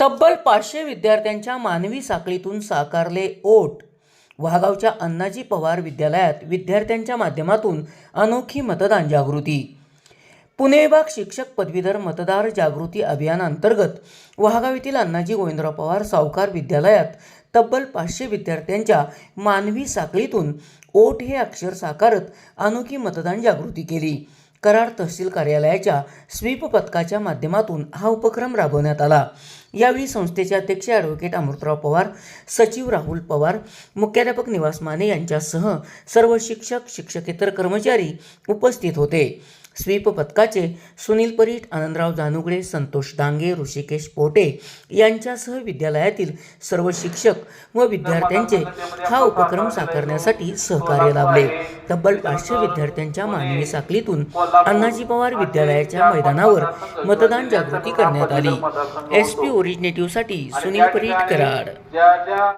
तब्बल पाचशे विद्यार्थ्यांच्या मानवी साखळीतून साकारले ओट वाघावच्या अण्णाजी पवार विद्यालयात विद्यार्थ्यांच्या माध्यमातून अनोखी मतदान जागृती. पुणे विभाग शिक्षक पदवीधर मतदार जागृती अभियानांतर्गत वाघाव येथील अण्णाजी गोविंदराव पवार सावकार विद्यालयात तब्बल पाचशे विद्यार्थ्यांच्या मानवी साखळीतून ओठ हे अक्षर साकारत अनोखी मतदान जागृती केली. कराड तहसील कार्यालयाच्या स्वीप पथकाच्या माध्यमातून हा उपक्रम राबवण्यात आला. यावेळी संस्थेचे अध्यक्ष ॲडव्होकेट अमृतराव पवार सचिव राहुल पवार मुख्याध्यापक निवास माने यांच्यासह सर्व शिक्षक शिक्षकेतर कर्मचारी उपस्थित होते. स्वीप पथकाचे सुनील परीट आनंदराव जानुगडे संतोष डांगे ऋषिकेश पोटे यांच्यासह विद्यालयातील सर्व शिक्षक व विद्यार्थ्यांचे हा उपक्रम साकारण्यासाठी सहकार्य लाभले. तब्बल पाचशे विद्यार्थ्यांच्या मानवी साखलीतून अण्णाजी पवार विद्यालयाच्या मैदानावर मतदान जागृती करण्यात आली. एस पी ओरिजिनेटिव्हसाठी सुनील परीट कराड.